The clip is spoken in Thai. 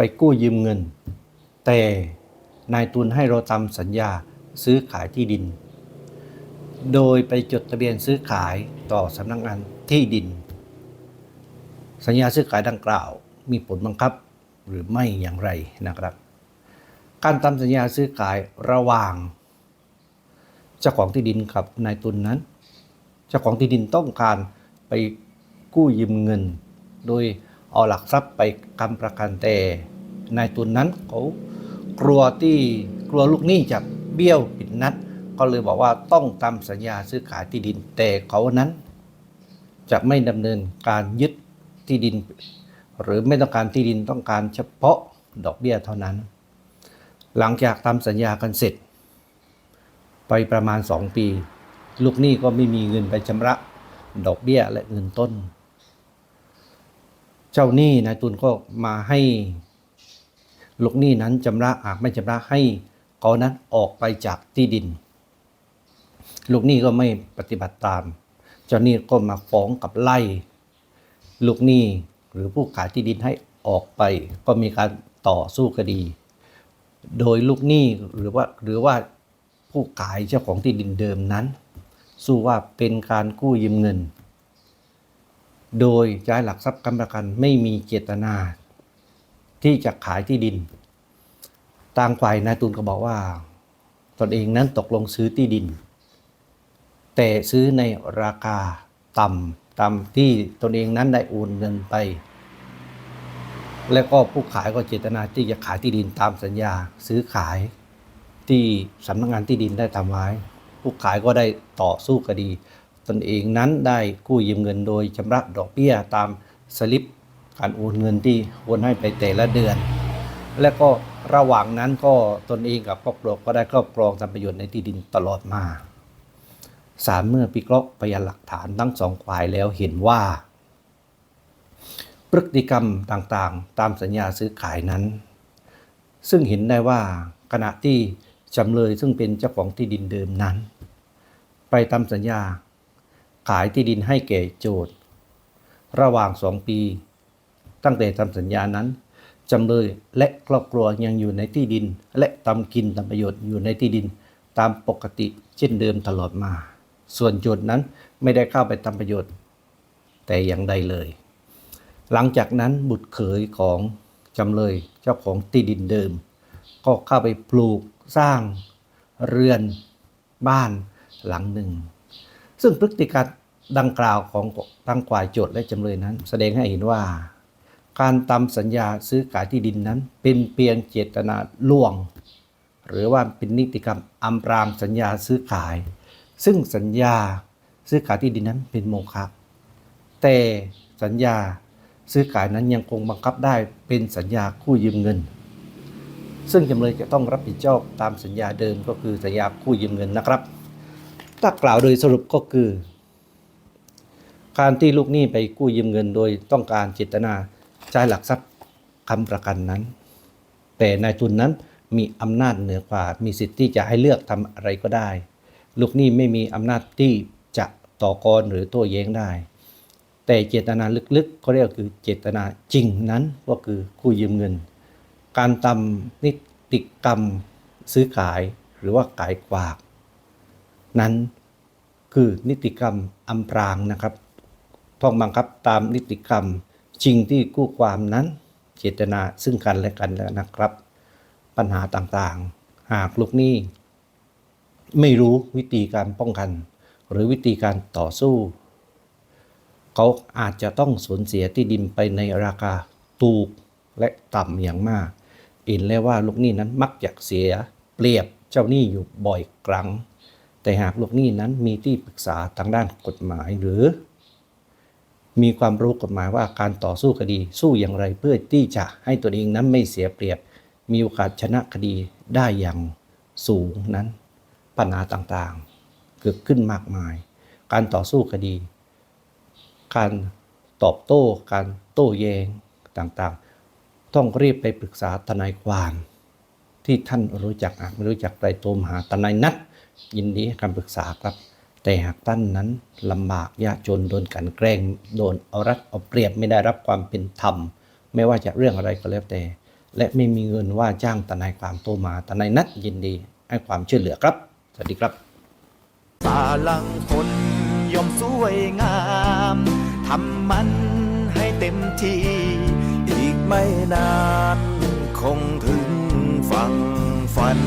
ไปกู้ยืมเงิน แต่นายทุนให้เราทำสัญญาซื้อขายที่ดิน โดยไปจดทะเบียนซื้อขายต่อสำนักงานที่ดิน สัญญาซื้อขายดังกล่าว มีผลบังคับหรือไม่อย่างไรนะครับ การทำสัญญาซื้อขายระหว่างเจ้าของที่ดินกับนายทุนนั้น เจ้าของที่ดินต้องการไปกู้ยืมเงิน โดย เอาหลักทรัพย์ไปคำประกันแต่นายทุนนั้นเขากลัวที่กลัวลูกหนี้จะเบี้ยวผิดนัด ก็เลยบอกว่าต้องทำสัญญาซื้อขายที่ดินแต่เขานั้นจะไม่ดำเนินการยึดที่ดิน หรือไม่ต้องการที่ดินต้องการเฉพาะดอกเบี้ยเท่านั้น หลังจากทำสัญญากันเสร็จ ไปประมาณ 2 ปี ลูกหนี้ก็ไม่มีเงินไปชำระ ดอกเบี้ยและเงินต้น เจ้าหนี้นายทุนก็มาให้ลูกหนี้นั้นชำระหากไม่ชำระให้เขานั้นออกไปจากที่ดิน ลูกหนี้ก็ไม่ปฏิบัติตาม เจ้าหนี้ก็มาฟ้องกับไล่ ลูกหนี้หรือผู้ขายที่ดินให้ออกไป ก็มีการต่อสู้คดี โดยลูกหนี้หรือว่าหรือว่าผู้ขายเจ้าของที่ดินเดิมนั้น สู้ว่าเป็นการกู้ยืมเงิน โดยใช้หลักทรัพย์ค้ำประกันไม่มีเจตนา ที่จะขายที่ดิน ต่างฝ่ายนายทุนก็บอกว่า ตนเองนั้นตกลงซื้อที่ดิน แต่ซื้อในราคาต่ำต่ำที่ตนเองนั้นได้โอนเงินไป และก็ผู้ขายก็เจตนาที่จะขายที่ดินตามสัญญาซื้อขายที่สำนักงานที่ดินได้ทำไว้ ผู้ขายก็ได้ต่อสู้คดี ตนเองนั้นได้กู้ยืมเงินโดยชำระดอกเบี้ยตามสลิปการโอนเงินที่โอนให้ไปแต่ละเดือน และก็ระหว่างนั้นก็ตนเองกับครอบครัวก็ได้ครอบครองทำประโยชน์ในที่ดินตลอดมาศาลเมื่อพิเคราะห์พยานหลักฐานทั้งสองฝ่ายแล้วเห็นว่า พฤติกรรมต่างๆ ตามสัญญาซื้อขายนั้น ซึ่งเห็นได้ว่าขณะที่จำเลยซึ่งเป็นเจ้าของที่ดินเดิมนั้น ไปทำสัญญา ขายที่ดินให้แก่โจทย์ ระหว่างสองปี ตั้งแต่ทำสัญญานั้นจำเลยและครอบครัวยังอยู่ในที่ดิน และทำกินทำประโยชน์อยู่ในที่ดิน ตามปกติเช่นเดิมตลอดมา ส่วนโจทย์นั้นไม่ได้เข้าไปทำประโยชน์ แต่อย่างใดเลย หลังจากนั้นบุตรเขยของจำเลยเจ้าของที่ดินเดิม ก็เข้าไปปลูกสร้างเรือนบ้านหลังหนึ่ง ซึ่งพฤติกรรดังกล่าวของทั้งฝ่ายโจทย์และจำเลยนั้น แสดงให้เห็นว่า การทำสัญญาซื้อขายที่ดินนั้น เป็นเพียงเจตนาล่วง หรือว่าเป็นนิติกรรมอำพรางสัญญาซื้อขาย ซึ่งสัญญาซื้อขายที่ดินนั้นเป็นโมฆะแต่สัญญาซื้อขายนั้นยังคงบังคับได้เป็นสัญญาคู่ยืมเงิน ซึ่งจำเลยจะต้องรับผิดชอบตามสัญญาเดิมก็คือสัญญาคู่ยืมเงินนะครับ ถ้ากล่าวโดยสรุปก็คือ การที่ลูกหนี้ไปกู้ยืมเงินโดยต้องการเจตนาใช้หลักทรัพย์ค้ำประกันนั้น แต่นายทุนนั้นมีอำนาจเหนือกว่า มีสิทธิ์ที่จะให้เลือกทำอะไรก็ได้ ลูกหนี้ไม่มีอำนาจที่จะต่อกรหรือโต้แย้งได้ แต่เจตนาลึกๆเขาเรียกคือเจตนาจริงนั้นก็คือกู้ยืมเงิน การทำนิติกรรมซื้อขายหรือว่าขายฝาก นั้น คือนิติกรรมอำพรางนะครับต้องบังคับตามนิติกรรมจริงที่กู้ความนั้น เจตนาซึ่งกันและกันแล้วนะครับ ปัญหาต่างๆ หากลูกหนี้ ไม่รู้วิธีการป้องกัน หรือวิธีการต่อสู้ เขาอาจจะต้องสูญเสียที่ดินไปในราคาถูกและต่ำอย่างมากเห็นแล้วว่าลูกหนี้นั้นมักจะเสียเปรียบเจ้าหนี้อยู่บ่อยครั้ง แต่หากลูกหนี้นั้นมีที่ปรึกษาทางด้านกฎหมายหรือ มีความรู้กฎหมายว่าการต่อสู้คดีสู้อย่างไรเพื่อที่จะให้ตัวเองนั้นไม่เสียเปรียบ มีโอกาสชนะคดีได้อย่างสูงนั้นปัญหาต่างๆ เกิดขึ้นมากมาย การต่อสู้คดี การตอบโต้ การโต้แย้งต่างๆ ต้องรีบไปปรึกษาทนายความ ที่ท่านรู้จักอาจไม่รู้จักไตรโตรมหาทนายนัด ยินดีให้คำปรึกษาครับ แต่หากท่านนั้นลำบากยากจนโดนกันแกล้งโดนเอารัดเอาเปรียบไม่ได้รับความเป็นธรรม ไม่ว่าจะเรื่องอะไรก็แล้วแต่ และไม่มีเงินว่าจ้างทนายความโทรมาทนายนัดยินดีให้ความช่วยเหลือครับ สวัสดีครับตาลังคนย่อมสวยงามทำมันให้เต็มที่ อีกไม่นาน คงถึงฝั่งฝัน